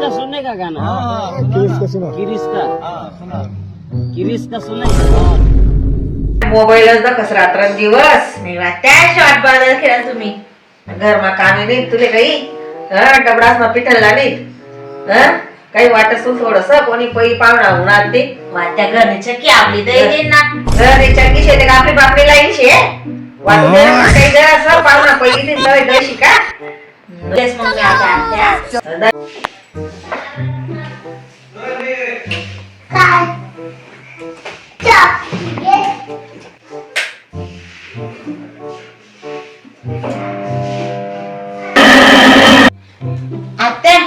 का सुनने का गाना? किरीस का सुना। किरिस का किरिस का सुने? मोबाईलच दाखस रात्रंदिवस नाही बा, त्या शॉर्ट बाजार खेळा तुम्ही. घरमा कामे नाही तुले काही? हं, डबडास ना पिठलला नाही हं? काही वाटत थोडस कोणी पै पाहुणा होणार ते वाट्या घरची की आपली दही दे ना. घरच्या की शेते का आपली बापडी लाईन शे. वाटून पाहुणा पहिली ते दही दही शिका. तेच मग मी आता आत्या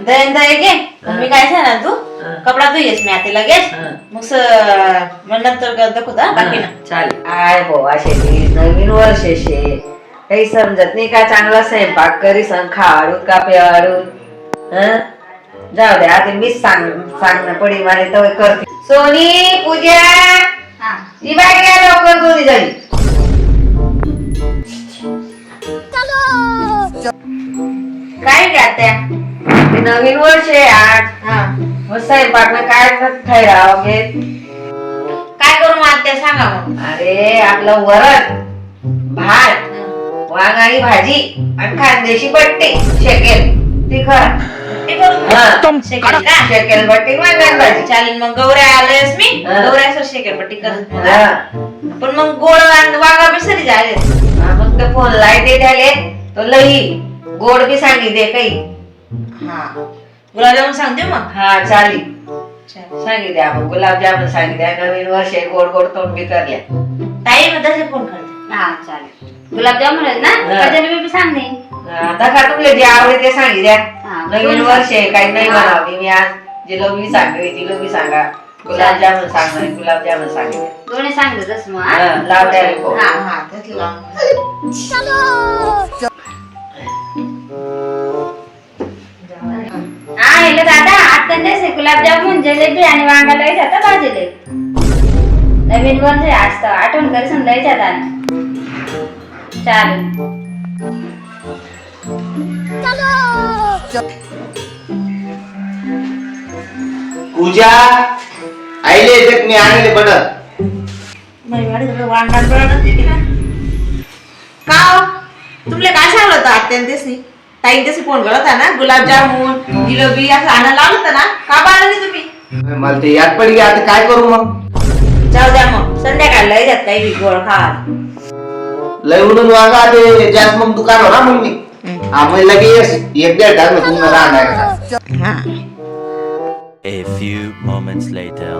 दही घे मी काय सांगणार तू? कपडा तू येस मी आता लगेच. हं. मग स- मग नंतर दाखवता बाकी ना. चालेल. आय बो असे नवीन वर्ष शे. काही समजत नाही का चांगला स्वयंपाक करी सण खावाडूत का पेवाडूत हं? जाऊ दे आता मीच सांग सांगणं पडी मारे तर करते. सोनी पूजा ही. बाई घ्या लवकर दोन्ही झाली? काय घ्या त्या ते नवीन वर्ष आहे आज. हा. मग स्वयंपाक काय ठराव घे काय करू मग आत्या सांगा मग. अरे आपलं वरण भात वांगाळी भाजी आणि खानदेशी बट्टी शेकेल तिखट. ते करू मग. शेकेल का? शेकेल बट्टी वांगाळी भाजी चालेल मग गौऱ्या आलेस मी. हा. गौऱ्या शेकेल पट्टी करत. हा. पण मग गोड वांग- वांगा बी सरी झाले. मग ते फोन लाय दे त्याले तो लई गोड बी सांगितले काही. हा. गुलाबजामुन सांगते मग. हा चाली चालेल. सांगितले आपण. गुलाबजामुन सांगितले. नवीन वर्ष आहे, गोड गोड तोंड बी करल्या ताई मग तसे फोन करते. हा चालेल. गुलाबजामुन आहेत ना? हा. बी सांग आता का तुमले जे आवडे ते सांगितल्या हा. नवीन वर्ष आहे काही नाही हा. म्हणावं मी आज जिलोबी सांगते जिलोबी सांगा गुलाबजामुन सांगणार गुलाबजामुन सांगितले दोन्ही सांगते तसं मग हा, हा? लाव. हा हा लावून. हा हेलो दादा आता नाही गुलाबजामुन जिलेबी आणि वांगा लय जाता भाजीले नवीन वर्ष आहे आज तर आठवण करी समजा लय जाता चालेल पूजा आईले येतात मी आणले ना. का हो? तुमले काय सांगलं होतं आत्याने तेसनी ताई तेसी फोन करत होता ना? गुलाबजामुन जिलेबी असं आणायला लावलं होतं ना? का बाळा नाही तुम्ही? मला ते याद पडली आता काय करू मग? जाऊ द्या मग. संध्याकाळला येतात काही बी गोड खा लय उडून वागा ते जास्त मग दुकान हो ना मग मी. हा मग लगेच एक दीड तास मी तुम्हाला राहणार हा A few moments later.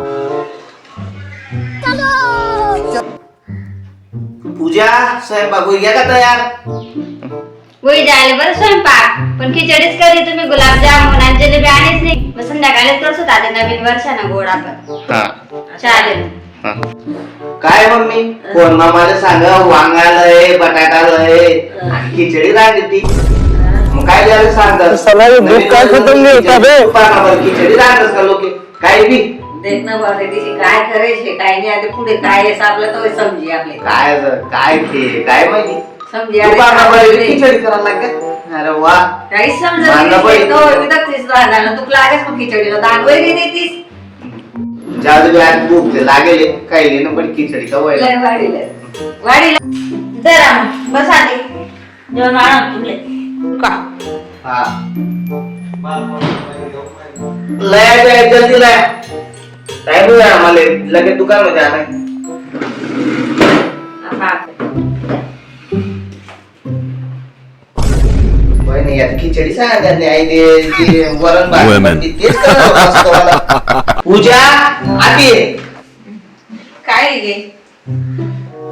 पूजा स्वयंपाक होई घ्या का तयार वही जायला बरं स्वयंपाक पण खिचडीच करी तुम्ही गुलाबजामुन आणि जिलेबी आणीच नाही. मग संध्याकाळी करसो आता नवीन वर्षानं गोड आपण. चालेल. काय मम्मी? कोण मामाला सांगा वांगालय बटाटालय आणि खिचडी राहिली ती. मग काय द्यायला सांगतात? दूध काय खतम नाही होता बे. दुकानावर खिचडी राहतच का लोक? काय बी? देख ना बाबा तिची काय करायचे काय नाही आता पुढे काय आहे आपलं तो समजी आपले. काय ज- काय ते? काय माहिती? समजी अरे दुकानावर खिचडी करायला लागत अरे वा. मांगा नाही बाई. तो राहणार तू लागेच मग खिचडीला. दांडवय नाही देतीस? जाऊ दे आज भूक ते लागेल काही नाही पण खिचडी का वय? लय वाढीला. वाढीला. जरा बस आधी. जेवण आणा तुमले का? हा. लय लय जल्दी लय. टाइम आम्हाला. लगेच दुकानमध्ये आणाय खिचडी सांगा त्यांनी आई ते ते वरण भात Women. पण ती तेच करावं लागतं मला. पूजा आती काय गे?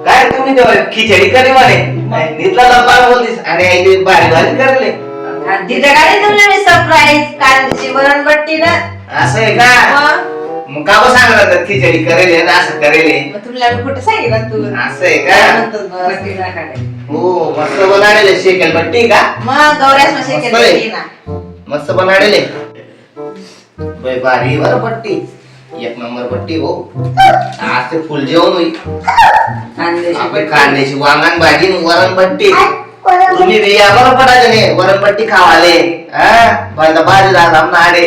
काय तुम्ही तेव्हा खिचडी करे म्हणे? नीतला लंबा बोलतीस. आणि आई ते भारी भारी करले. तिथे काय तुमले सरप्राईज कांद्याची वरण बट्टी ना. असं आहे का? मग का बरं सांगत होतात खिचडी करेल आणि असं करेल मग तुला मी कुठं सांगितलं तू? असं आहे काय का ना हो मस्त बनाडेले शेकेल बट्टी का? मग गौऱ्यास मशी मस्त केली. ना. मस्त बनाडेले बाई भारी बरं पट्टी. एक नंबर पट्टी हो. आज ते फुल जेवण होईल. बट्टी कांद्याची वांगण भाजी आणि वरण पट्टी. तुम्ही या बरं पडायचं नाही. वरणपट्टी खावाले. हा बाजी झाला नाडे